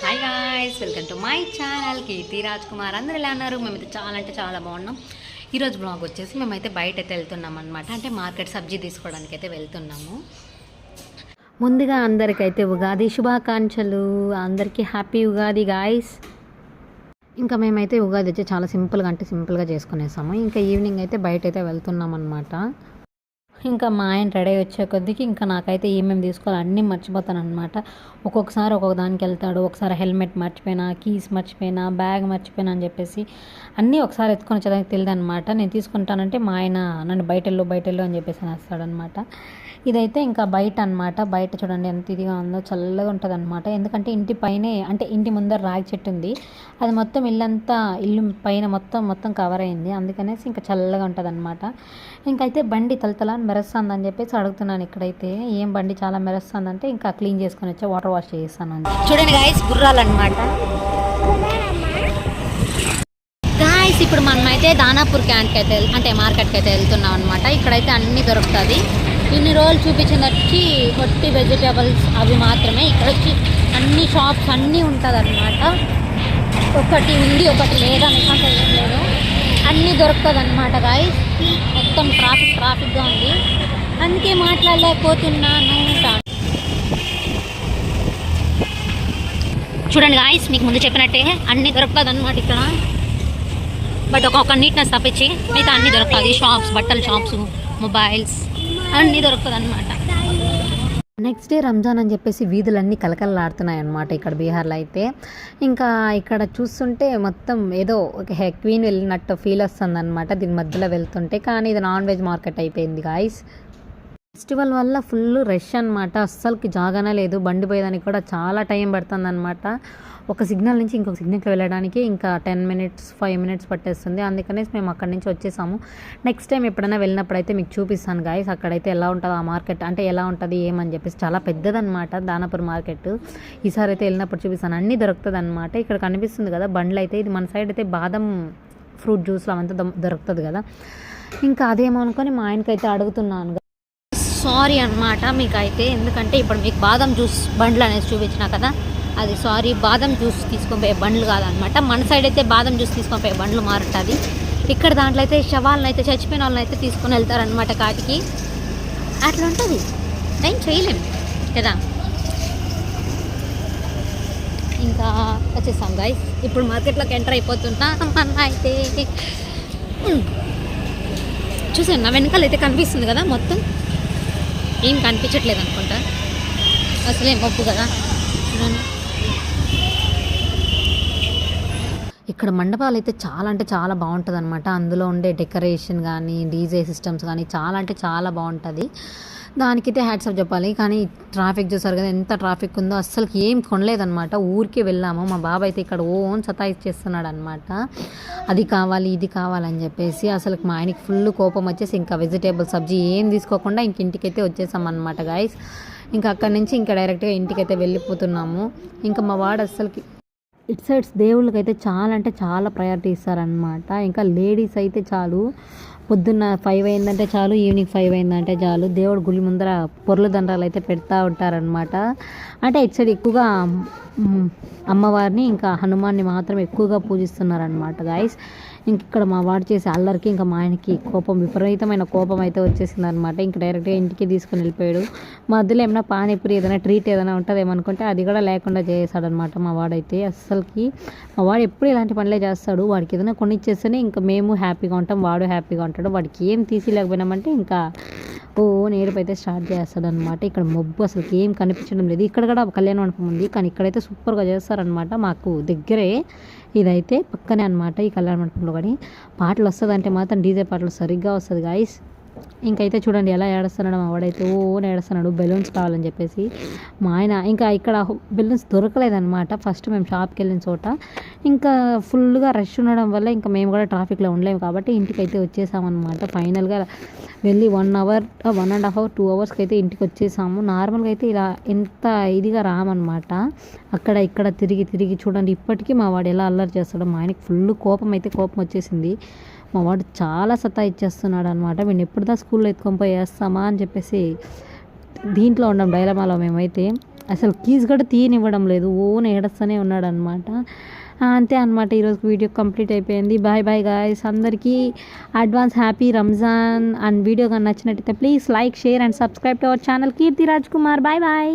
Hi guys welcome to my channel Keerthi Raj Kumar అందరూ ఎలా ఉన్నారు? మేమైతే చాలా అంటే చాలా బాగున్నాం. ఈరోజు బ్లాగ్ వచ్చేసి మేమైతే బయట అయితే వెళ్తున్నాం అనమాట అంటే మార్కెట్ సబ్జీ తీసుకోవడానికి అయితే వెళ్తున్నాము. ముందుగా అందరికైతే ఉగాది శుభాకాంక్షలు. అందరికీ హ్యాపీ ఉగాది గాయస్ ఇంకా మేమైతే ఉగాది వచ్చి చాలా సింపుల్గా అంటే సింపుల్గా చేసుకునేసాము. ఇంకా ఈవినింగ్ అయితే బయట అయితే వెళ్తున్నాం అనమాట ఇంకా మా ఆయన రెడీ వచ్చే కొద్దికి ఇంకా నాకైతే ఏమేమి తీసుకోవాలి అన్నీ మర్చిపోతాను అనమాట ఒక్కొక్కసారి ఒక్కొక్క దానికి వెళ్తాడు ఒకసారి హెల్మెట్ మర్చిపోయినా కీస్ మర్చిపోయినా బ్యాగ్ మర్చిపోయినా అని చెప్పేసి అన్నీ ఒకసారి ఎత్తుకొని వచ్చేదానికి తెలియదు అనమాట నేను తీసుకుంటానంటే మా ఆయన నన్ను బయట వెళ్ళు బయట వెళ్ళు అని చెప్పేసి అనేస్తాడనమాట ఇదైతే ఇంకా బయట అనమాట బయట చూడండి ఎంత ఇదిగా ఉందో చల్లగా ఉంటుంది అనమాట ఎందుకంటే ఇంటి పైనే అంటే ఇంటి ముందర రాగి చెట్టు ఉంది. అది మొత్తం ఇల్లంతా ఇల్లు పైన మొత్తం మొత్తం కవర్ అయింది. అందుకనేసి ఇంకా చల్లగా ఉంటుంది అనమాట ఇంకైతే బండి తలతల మెరుస్తుంది అని చెప్పేసి అడుగుతున్నాను ఇక్కడైతే. ఏం బండి చాలా మెరుస్తుంది అంటే ఇంకా క్లీన్ చేసుకొని వచ్చి వాటర్ వాష్ చేస్తాను చూడండి గాయస్ గుర్రాలు అనమాట గాయస్ ఇప్పుడు మనం అయితే దానాపూర్ క్యాంట్కి అయితే అంటే మార్కెట్కి అయితే వెళ్తున్నాం అనమాట ఇక్కడైతే అన్నీ దొరుకుతుంది. ఇన్ని రోజులు చూపించిన వచ్చి కొట్టి వెజిటేబుల్స్ అవి మాత్రమే. ఇక్కడ వచ్చి అన్ని షాప్స్ అన్నీ ఉంటుంది అనమాట ఒకటి ఉంది ఒకటి లేదనుకుంటే అన్నీ దొరుకుతుంది అనమాట గాయస్ మొత్తం ట్రాఫిక్ ట్రాఫిక్గా ఉంది. అందుకే మాట్లాడలేకపోతున్నాను చూడండి గాయస్ మీకు ముందు చెప్పినట్టే అన్నీ దొరుకుతుంది అనమాట ఇక్కడ. బట్ ఒక్కొక్క నీట్నెస్ తప్పించి మిగతా అన్నీ దొరుకుతుంది షాప్స్ బట్టల షాప్స్ మొబైల్స్ అన్నీ దొరుకుతుంది అనమాట నెక్స్ట్ డే రంజాన్ అని చెప్పేసి వీధులన్నీ కలకలలాడుతున్నాయి అనమాట ఇక్కడ బీహార్లో అయితే. ఇంకా ఇక్కడ చూస్తుంటే మొత్తం ఏదో ఒక హె- క్వీన్ వెళ్ళినట్టు ఫీల్ వస్తుంది అనమాట దీని మధ్యలో వెళ్తుంటే కానీ ఇది నాన్ వెజ్ మార్కెట్ అయిపోయింది గాయస్ ఫెస్టివల్ వల్ల ఫుల్ రష్ అనమాట అస్సలకి జాగానే లేదు. బండి పోయేదానికి కూడా చాలా టైం పడుతుంది అనమాట ఒక సిగ్నల్ నుంచి ఇంకొక సిగ్నల్కి వెళ్ళడానికి ఇంకా టెన్ మినిట్స్ ఫైవ్ మినిట్స్ పట్టేస్తుంది. అందుకనేసి మేము అక్కడి నుంచి వచ్చేసాము. నెక్స్ట్ టైం ఎప్పుడైనా వెళ్ళినప్పుడు అయితే మీకు చూపిస్తాను గాయస్ అక్కడైతే ఎలా ఉంటుంది ఆ మార్కెట్. అంటే ఎలా ఉంటుంది ఏమని చెప్పేసి చాలా పెద్దదనమాట దానపూర్ మార్కెట్. ఈసారి అయితే వెళ్ళినప్పుడు చూపిస్తాను. అన్నీ దొరుకుతుంది అనమాట ఇక్కడ కనిపిస్తుంది కదా బండ్లు అయితే. ఇది మన సైడ్ అయితే బాదం ఫ్రూట్ జ్యూస్లు అవంతా దొరుకుతుంది కదా. ఇంకా అదేమో అనుకొని మా ఆయనకైతే అడుగుతున్నాను సారీ అనమాట మీకైతే. ఎందుకంటే ఇప్పుడు మీకు బాదం జ్యూస్ బండ్లు అనేది చూపించిన కదా అది సారీ బాదం జ్యూస్ తీసుకొని పోయే బండ్లు కాదనమాట మన సైడ్ అయితే బాదం జ్యూస్ తీసుకొని పోయే బండ్లు మారుతుంది ఇక్కడ దాంట్లో అయితే శవాలను అయితే చచ్చిపోయిన వాళ్ళని అయితే తీసుకొని వెళ్తారనమాట కాటికి. అట్లా ఉంటుంది. ఏం చేయలేం. కదా? ఇంకా వచ్చేసాం గాయస్ ఇప్పుడు మార్కెట్లోకి ఎంటర్ అయిపోతున్నా. మన అయితే చూసాను నా వెనకాల అయితే కనిపిస్తుంది కదా మొత్తం. ఏం కనిపించట్లేదు అనుకుంటా. అసలే మబ్బు కదా. చూడండి. ఇక్కడ మండపాలు అయితే చాలా అంటే చాలా బాగుంటుంది అనమాట అందులో ఉండే డెకరేషన్ కానీ డీజే సిస్టమ్స్ కానీ చాలా అంటే చాలా బాగుంటుంది. దానికైతే హ్యాట్సప్ చెప్పాలి. కానీ ట్రాఫిక్ చూసారు కదా ఎంత ట్రాఫిక్ ఉందో అస్సలు ఏం కొనలేదన్నమాట. ఊరికే వెళ్ళాము. మా బాబాయ్ అయితే ఇక్కడ ఓన్ సతాయిచ్చేస్తున్నాడు అనమాట అది కావాలి ఇది కావాలని చెప్పేసి అసలు మా ఆయనకి ఫుల్ కోపం వచ్చేసి ఇంకా వెజిటేబుల్ సబ్జీ ఏం తీసుకోకుండా ఇంక ఇంటికైతే వచ్చేసాం అనమాట గాయస్ ఇంకా అక్కడి నుంచి ఇంకా డైరెక్ట్గా ఇంటికైతే వెళ్ళిపోతున్నాము. ఇంకా మా వాడు అస్సలకి ఇట్ సైడ్స్ దేవుళ్ళకైతే చాలా అంటే చాలా ప్రయారిటీ ఇస్తారనమాట ఇంకా లేడీస్ అయితే చాలు పొద్దున్న ఫైవ్ అయిందంటే చాలు ఈవినింగ్ ఫైవ్ అయిందంటే చాలు దేవుడు గుడి ముందర పొర్లు దండాలు అయితే పెడతా ఉంటారనమాట అంటే ఇటు సైడ్ ఎక్కువగా అమ్మవారిని ఇంకా హనుమాన్ని మాత్రం ఎక్కువగా పూజిస్తున్నారనమాట గాయస్ ఇంక ఇక్కడ మా వాడు చేసే అల్లరికి ఇంకా మా ఆయనకి కోపం విపరీతమైన కోపం అయితే వచ్చేసింది అనమాట ఇంకా డైరెక్ట్గా ఇంటికి తీసుకుని వెళ్ళిపోయాడు. మధ్యలో ఏమైనా పానీపూరి ఏదైనా ట్రీట్ ఏదైనా ఉంటుంది ఏమనుకుంటే అది కూడా లేకుండా చేసాడనమాట మా వాడైతే. అస్సలకి మా వాడు ఎప్పుడు ఇలాంటి పనులే చేస్తాడు. వాడికి ఏదైనా కొనిచ్చేస్తేనే ఇంకా మేము హ్యాపీగా ఉంటాం వాడు హ్యాపీగా ఉంటాడు. వాడికి ఏం తీసి లేకపోయినామంటే ఇంకా ఓ నేరుపు అయితే స్టార్ట్ చేస్తాడనమాట ఇక్కడ మబ్బు అసలు ఏం కనిపించడం లేదు. ఇక్కడ కూడా కళ్యాణ మండపం ఉంది. కానీ ఇక్కడైతే సూపర్గా చేస్తారనమాట మాకు దగ్గరే ఇదైతే పక్కనే అనమాట ఈ కళ్యాణ మండపంలో కానీ. పాటలు వస్తుందంటే మాత్రం డీజే పాటలు సరిగ్గా వస్తుంది గాయస్ ఇంకైతే చూడండి ఎలా ఏడుస్తున్నాడు మా వాడైతే ఓ ఏడుస్తున్నాడు. బెలూన్స్ కావాలని చెప్పేసి మా ఆయన ఇంకా ఇక్కడ బెలూన్స్ దొరకలేదన్నమాట. ఫస్ట్ మేము షాప్కి వెళ్ళిన చోట. ఇంకా ఫుల్గా రష్ ఉండడం వల్ల ఇంకా మేము కూడా ట్రాఫిక్లో ఉండలేము కాబట్టి ఇంటికి అయితే వచ్చేసామన్నమాట. ఫైనల్గా వెళ్ళి one hour one and half hour two అవర్స్కి అయితే ఇంటికి వచ్చేసాము. నార్మల్గా అయితే ఇలా ఎంత ఇదిగా రామన్నమాట. అక్కడ ఇక్కడ తిరిగి తిరిగి చూడండి. ఇప్పటికీ మా వాడు ఎలా అల్లరి చేస్తాడో మా ఆయనకి ఫుల్ కోపం అయితే కోపం వచ్చేసింది. మా వాడు చాలా సతా ఇచ్చేస్తున్నాడు అనమాట వీడిని ఎప్పుడుదా స్కూల్లో ఎత్తుకొని పోయి వేస్తామా అని చెప్పేసి దీంట్లో ఉన్నాం డైలమాలో మేమైతే. అసలు కీస్ కూడా తీయనివ్వడం లేదు. ఓన్ ఏడస్తూనే ఉన్నాడు అనమాట అంతే అనమాట ఈరోజు వీడియో కంప్లీట్ అయిపోయింది. బాయ్ బాయ్ గాయస్ అందరికీ advance happy Ramzan and video కానీ నచ్చినట్టయితే please like share and subscribe to our channel Keerthi Raj Kumar. Bye bye.